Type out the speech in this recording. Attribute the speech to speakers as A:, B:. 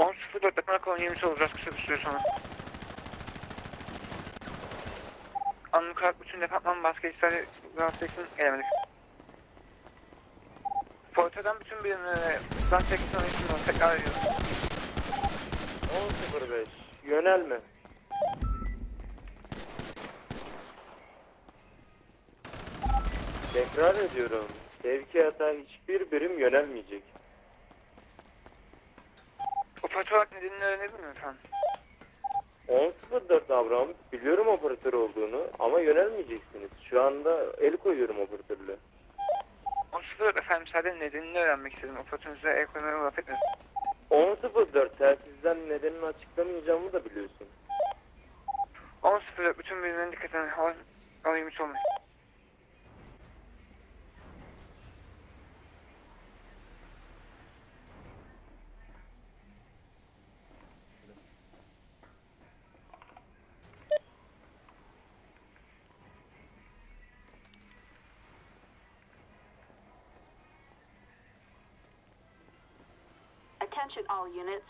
A: 10.04 deprem kolon 20 olacağız kısa bir süre sonra. Anlık olarak bütün departman rahatsız için gelemedik. Forta'dan bütün rahatsız için onun için tekrar ediyoruz.
B: 10.05 yönelme. Tekrar ediyorum. Sevkiyata hiçbir birim yönelmeyecek.
A: Olarak nedenini öğrenebilir miyim efendim?
B: 10.04 Abraham biliyorum operatör olduğunu ama yönelmeyeceksiniz. Şu anda el koyuyorum operatörle.
A: 10.04 efendim sadece nedenini öğrenmek istedim. Operatörünüze el koymaya laf etmedim.
B: 10.04 telsizden nedenini açıklamayacağımı da biliyorsun.
A: 10.04 bütün birimlerin dikkatini al alayım hiç olmayın.
C: Attention all units.